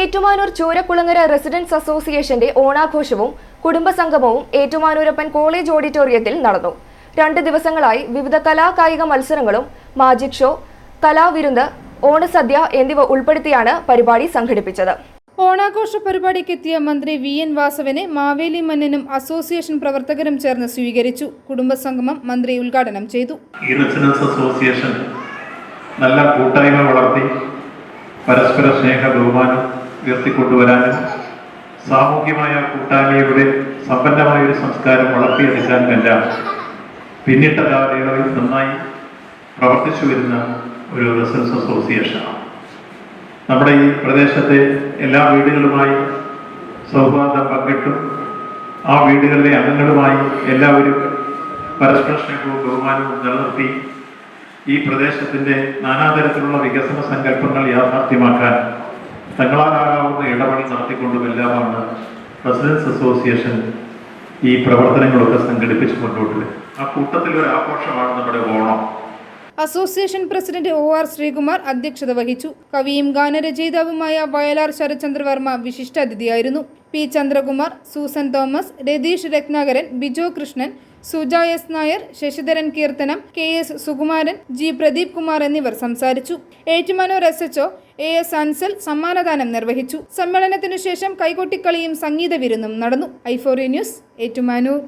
Ettumanoor Choorakkulangara residence അസോസിയേഷന്റെ ഓണാഘോഷവും കുടുംബസംഗമവും Ettumanoorappan college ഓഡിറ്റോറിയത്തിൽ നടന്നു. രണ്ട് ദിവസങ്ങളായി വിവിധ കലാകായിക മത്സരങ്ങളും മാജിക് ഷോ കലാവിരുന്ന് ഓണസദ്യ എന്നിവ ഉൾപ്പെടുത്തിയാണ് പരിപാടി സംഘടിപ്പിച്ചത്. ഓണാഘോഷ പരിപാടിക്കെത്തിയ മന്ത്രി വി എൻ വാസവനെ മാവേലി മന്നനും അസോസിയേഷൻ പ്രവർത്തകരും ചേർന്ന് സ്വീകരിച്ചു. കുടുംബസംഗമം മന്ത്രി ഉദ്ഘാടനം ചെയ്തു. ഈ റെസിഡൻസ് അസോസിയേഷൻ നല്ല കൂട്ടായ്മ വളർത്തി പരസ്പര സ്നേഹ ബഹുമാനം ഉയർത്തിക്കൊണ്ടുവരാനും സാമൂഹ്യമായ കൂട്ടായ്മയുടെ സമ്പന്നമായ ഒരു സംസ്കാരം വളർത്തിയെടുക്കാനുമെല്ലാം പിന്നിട്ട കാലയളവിൽ നന്നായി പ്രവർത്തിച്ചു വരുന്ന ഒരു റെസിഡൻസ് അസോസിയേഷനാണ് നമ്മുടെ ഈ പ്രദേശത്തെ എല്ലാ വീടുകളുമായി സൗഹാർദ്ദം പങ്കിട്ടും ആ വീടുകളിലെ അംഗങ്ങളുമായി എല്ലാവരും പരസ്പര സ്നേഹവും ബഹുമാനവും നിലനിർത്തി ഈ പ്രദേശത്തിന്റെ നാനാതരത്തിലുള്ള വികസന സങ്കല്പങ്ങൾ യാഥാർത്ഥ്യമാക്കാൻ തങ്ങളാലാകാവുന്ന ഇടപെടൽ നടത്തിക്കൊണ്ടുമെല്ലാമാണ് റെസിഡൻസ് അസോസിയേഷൻ ഈ പ്രവർത്തനങ്ങളൊക്കെ സംഘടിപ്പിച്ച് മുന്നോട്ട് ആ കൂട്ടത്തിൽ ഒരു ആഘോഷമാണ് നമ്മുടെ Onam. Association president O R Sreekumar അധ്യക്ഷത വഹിച്ചു. കവിയും ഗാനരചയിതാവുമായ Vayalar Sarachandravarma വിശിഷ്ടാതിഥിയായിരുന്നു P Chandrakumar Susan Thomas Ratheesh Rathnakaran Bijo Krishnan Suja S Nair Sasidharan Keerthanam K S Sukumaran G Pradeep Kumar എന്നിവർ സംസാരിച്ചു. Ettumanoor S HO A S Ansal സമ്മാനദാനം നിർവഹിച്ചു. സമ്മേളനത്തിനു ശേഷം കൈകൊട്ടിക്കളിയും സംഗീത വിരുന്നും നടന്നു. ഐഫോറി ന്യൂസ് ഏറ്റുമാനൂർ.